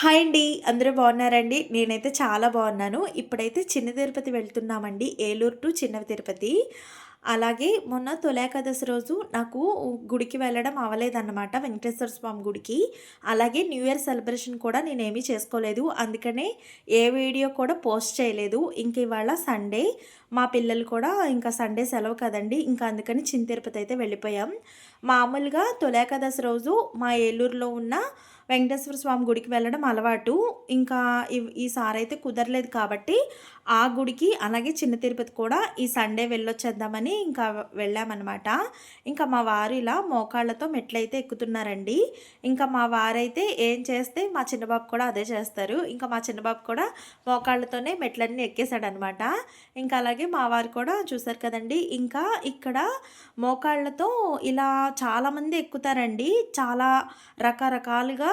Hi అండి అందరూ బాగున్నారండి? నేనైతే చాలా బాగున్నాను. ఇప్పుడైతే చిన్న తిరుపతి వెళ్తున్నామండి ఏలూరు టు చిన్న తిరుపతి. అలాగే మొన్న తొలేకాదశి రోజు నాకు గుడికి వెళ్ళడం అవ్వలేదన్నమాట వెంకటేశ్వర స్వామి గుడికి. అలాగే న్యూ ఇయర్ సెలబ్రేషన్ కూడా నేనేమీ చేసుకోలేదు అందుకనే ఏ వీడియో కూడా పోస్ట్ చేయలేదు. ఇంక ఇవాళ సండే మా పిల్లలు కూడా ఇంకా సండే సెలవు కదండి ఇంకా అందుకని చిన్న తిరుపతి అయితే వెళ్ళిపోయాం. మామూలుగా తొలేకాదశి రోజు మా ఏలూరులో ఉన్న వెంకటేశ్వర స్వామి గుడికి వెళ్ళడం అలవాటు. ఇంకా ఈసారి అయితే కుదరలేదు కాబట్టి ఆ గుడికి అలాగే చిన్న తిరుపతి కూడా ఈ సండే వెళ్ళొచ్చేద్దామని ఇంకా వెళ్ళామన్నమాట. ఇంకా మా వారు ఇలా మోకాళ్ళతో మెట్లయితే ఎక్కుతున్నారండి. ఇంకా మా వారైతే ఏం చేస్తే మా చిన్నబాబు కూడా అదే చేస్తారు. ఇంకా మా చిన్నబాబు కూడా మోకాళ్ళతోనే మెట్లన్నీ ఎక్కేశాడనమాట ఇంకా అలాగే మా వారు కూడా చూసారు కదండి. ఇంకా ఇక్కడ మోకాళ్ళతో ఇలా చాలామంది ఎక్కుతారండి. చాలా రకరకాలుగా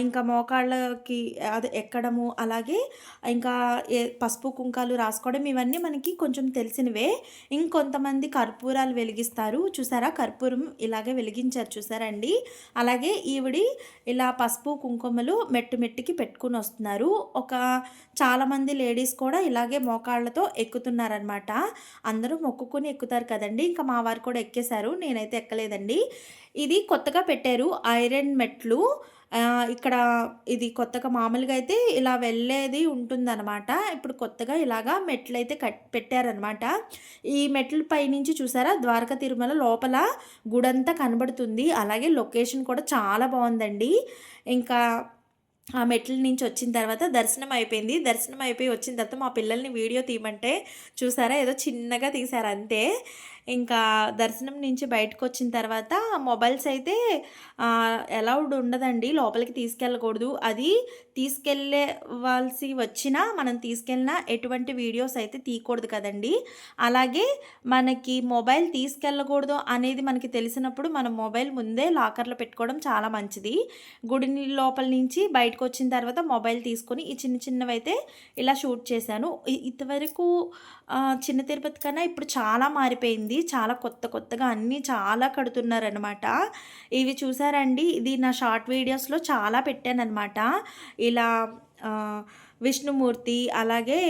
ఇంకా మోకాళ్ళకి అది ఎక్కడము అలాగే ఇంకా ఏ పసుపు కుంకాలు రాసుకోవడం ఇవన్నీ మనకి కొంచెం తెలిసినవే. ఇంకొంతమంది కర్పూరాలు వెలిగిస్తారు. చూసారా? కర్పూరం ఇలాగే వెలిగించారు చూసారండి. అలాగే ఈవిడి ఇలా పసుపు కుంకుమలు మెట్టు మెట్టుకి పెట్టుకుని వస్తున్నారు. ఒక చాలామంది లేడీస్ కూడా ఇలాగే మోకాళ్ళతో ఎక్కుతున్నారనమాట అందరూ మొక్కుకొని ఎక్కుతారు కదండి. ఇంకా మా వారు కూడా ఎక్కేశారు. నేనైతే ఎక్కలేదండి. ఇది కొత్తగా పెట్టారు ఐరన్ మెట్లు. ఇక్కడ ఇది కొత్తగా మామూలుగా అయితే ఇలా వెళ్ళేది ఉంటుందన్నమాట. ఇప్పుడు కొత్తగా ఇలాగా మెట్లు అయితే కట్ పెట్టారనమాట ఈ మెట్ల పైనుంచి చూసారా? ద్వారకా తిరుమల లోపల గుడంతా కనబడుతుంది. అలాగే లొకేషన్ కూడా చాలా బాగుందండి. ఇంకా ఆ మెట్ల నుంచి వచ్చిన తర్వాత దర్శనం అయిపోయింది. దర్శనం అయిపోయి వచ్చిన తర్వాత మా పిల్లల్ని వీడియో తీయమంటే చూసారా? ఏదో చిన్నగా తీశారు అంతే. ఇంకా దర్శనం నుంచి బయటకు వచ్చిన తర్వాత మొబైల్స్ అయితే అలౌడ్ ఉండదండి. లోపలికి తీసుకెళ్ళకూడదు. అది తీసుకెళ్ళవలసి వచ్చినా మనం తీసుకెళ్ళిన ఎటువంటి వీడియోస్ అయితే తీయకూడదు కదండి. అలాగే మనకి మొబైల్ తీసుకెళ్ళకూడదు అనేది మనకి తెలిసినప్పుడు మనం మొబైల్ ముందే లాకర్లో పెట్టుకోవడం చాలా మంచిది. గుడి లోపల నుంచి బయటకు వచ్చిన తర్వాత మొబైల్ తీసుకొని ఈ చిన్న చిన్నవి అయితే ఇలా షూట్ చేశాను. ఇంతవరకు చిన్న తిరుపతి కన్నా ఇప్పుడు చాలా మారిపోయింది. చాలా కొత్త కొత్తగా అన్నీ చాలా కడుతున్నారనమాట ఇవి చూసారండి? ఇది నా షార్ట్ వీడియోస్లో చాలా పెట్టానమాట ఇలా విష్ణుమూర్తి అలాగే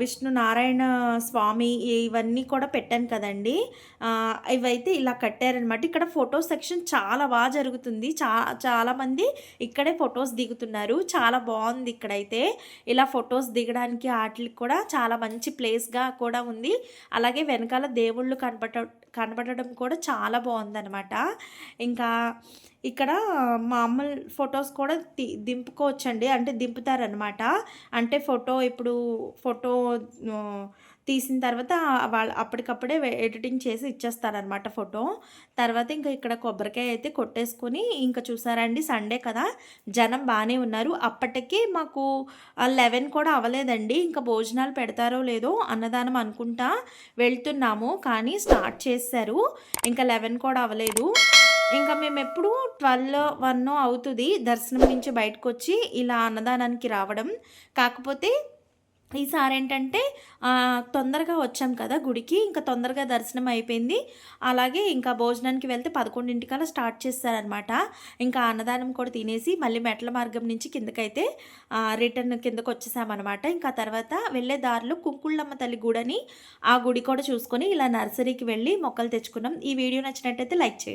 విష్ణు నారాయణ స్వామి ఇవన్నీ కూడా పెట్టాను కదండి. ఇవైతే ఇలా కట్టారనమాట ఇక్కడ ఫోటో సెక్షన్ చాలా బాగా జరుగుతుంది. చా చాలామంది ఇక్కడే ఫొటోస్ దిగుతున్నారు. చాలా బాగుంది ఇక్కడైతే. ఇలా ఫొటోస్ దిగడానికి వాటికి కూడా చాలా మంచి ప్లేస్గా కూడా ఉంది. అలాగే వెనకాల దేవుళ్ళు కనపడ కనబడడం కూడా చాలా బాగుందనమాట ఇంకా ఇక్కడ మామూలు ఫొటోస్ కూడా ది దింపుకోవచ్చండి. అంటే దింపుతారనమాట అంటే ఫోటో ఇప్పుడు ఫోటో తీసిన తర్వాత వాళ్ళు అప్పటికప్పుడే ఎడిటింగ్ చేసి ఇచ్చేస్తారనమాట ఫోటో. తర్వాత ఇంకా ఇక్కడ కొబ్బరికాయ అయితే కొట్టేసుకొని ఇంకా చూసారండి సండే కదా జనం బాగానే ఉన్నారు. అప్పటికి మాకు లెవెన్ కూడా అవ్వలేదండి. ఇంకా భోజనాలు పెడతారో లేదో అన్నదానం అనుకుంటా వెళ్తున్నాము. కానీ స్టార్ట్ చేశారు. ఇంకా లెవెన్ కూడా అవ్వలేదు. ఇంకా మేము ఎప్పుడు ట్వెల్వ్ వన్ అవుతుంది దర్శనం నుంచి బయటకు వచ్చి ఇలా అన్నదానానికి రావడం. కాకపోతే ఈసారి ఏంటంటే తొందరగా వచ్చాం కదా గుడికి ఇంకా తొందరగా దర్శనం అయిపోయింది. అలాగే ఇంకా భోజనానికి వెళ్తే పదకొండింటికల్లా స్టార్ట్ చేస్తారనమాట ఇంకా అన్నదానం కూడా తినేసి మళ్ళీ మెట్ల మార్గం నుంచి కిందకైతే రిటర్న్ కిందకు వచ్చేసామన్నమాట ఇంకా తర్వాత వెళ్ళే దారిలో కుంకుళ్ళమ్మ తల్లి గుడని ఆ గుడి కూడా చూసుకొని ఇలా నర్సరీకి వెళ్ళి మొక్కలు తెచ్చుకున్నాం. ఈ వీడియో నచ్చినట్టయితే లైక్ చేయండి.